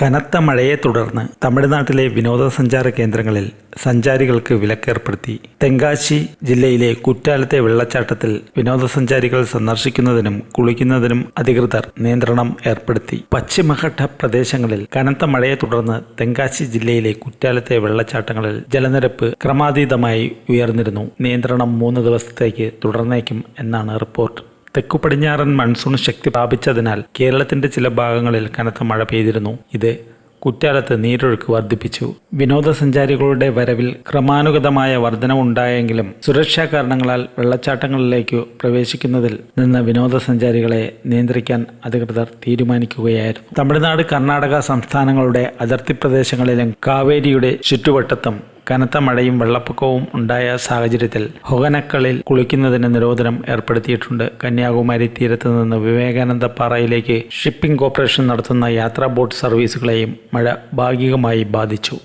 കനത്ത മഴയെ തുടർന്ന് തമിഴ്നാട്ടിലെ വിനോദസഞ്ചാര കേന്ദ്രങ്ങളിൽ സഞ്ചാരികൾക്ക് വിലക്കേർപ്പെടുത്തി. തെങ്കാശി ജില്ലയിലെ കുറ്റാലത്തെ വെള്ളച്ചാട്ടത്തിൽ വിനോദസഞ്ചാരികൾ സന്ദർശിക്കുന്നതിനും കുളിക്കുന്നതിനും അധികൃതർ നിയന്ത്രണം ഏർപ്പെടുത്തി. പശ്ചിമഘട്ട പ്രദേശങ്ങളിൽ കനത്ത മഴയെ തുടർന്ന് തെങ്കാശി ജില്ലയിലെ കുറ്റാലത്തെ വെള്ളച്ചാട്ടങ്ങളിൽ ജലനിരപ്പ് ക്രമാതീതമായി ഉയർന്നിരുന്നു. നിയന്ത്രണം മൂന്ന് ദിവസത്തേക്ക് തുടർന്നേക്കും എന്നാണ് റിപ്പോർട്ട്. തെക്കു പടിഞ്ഞാറൻ മൺസൂൺ ശക്തി പ്രാപിച്ചതിനാൽ കേരളത്തിന്റെ ചില ഭാഗങ്ങളിൽ കനത്ത മഴ പെയ്തിരുന്നു. ഇത് കുറ്റാലത്ത് നീരൊഴുക്ക് വർദ്ധിപ്പിച്ചു. വിനോദസഞ്ചാരികളുടെ വരവിൽ ക്രമാനുഗതമായ വർധനവുണ്ടായെങ്കിലും സുരക്ഷാ കാരണങ്ങളാൽ വെള്ളച്ചാട്ടങ്ങളിലേക്ക് പ്രവേശിക്കുന്നതിൽ നിന്ന് വിനോദസഞ്ചാരികളെ നിയന്ത്രിക്കാൻ അധികൃതർ തീരുമാനിക്കുകയായിരുന്നു. തമിഴ്നാട് കർണാടക സംസ്ഥാനങ്ങളുടെ അതിർത്തി പ്രദേശങ്ങളിലും കാവേരിയുടെ ചുറ്റുവട്ടത്തും കനത്ത മഴയും വെള്ളപ്പൊക്കവും ഉണ്ടായ സാഹചര്യത്തിൽ ഹൊഗനക്കളിൽ കുളിക്കുന്നതിന് നിരോധനം ഏർപ്പെടുത്തിയിട്ടുണ്ട്. കന്യാകുമാരി തീരത്ത് നിന്ന് വിവേകാനന്ദ പാറയിലേക്ക് ഷിപ്പിംഗ് കോർപ്പറേഷൻ നടത്തുന്ന യാത്രാ ബോട്ട് സർവീസുകളെയും മഴ ഭാഗികമായി ബാധിച്ചു.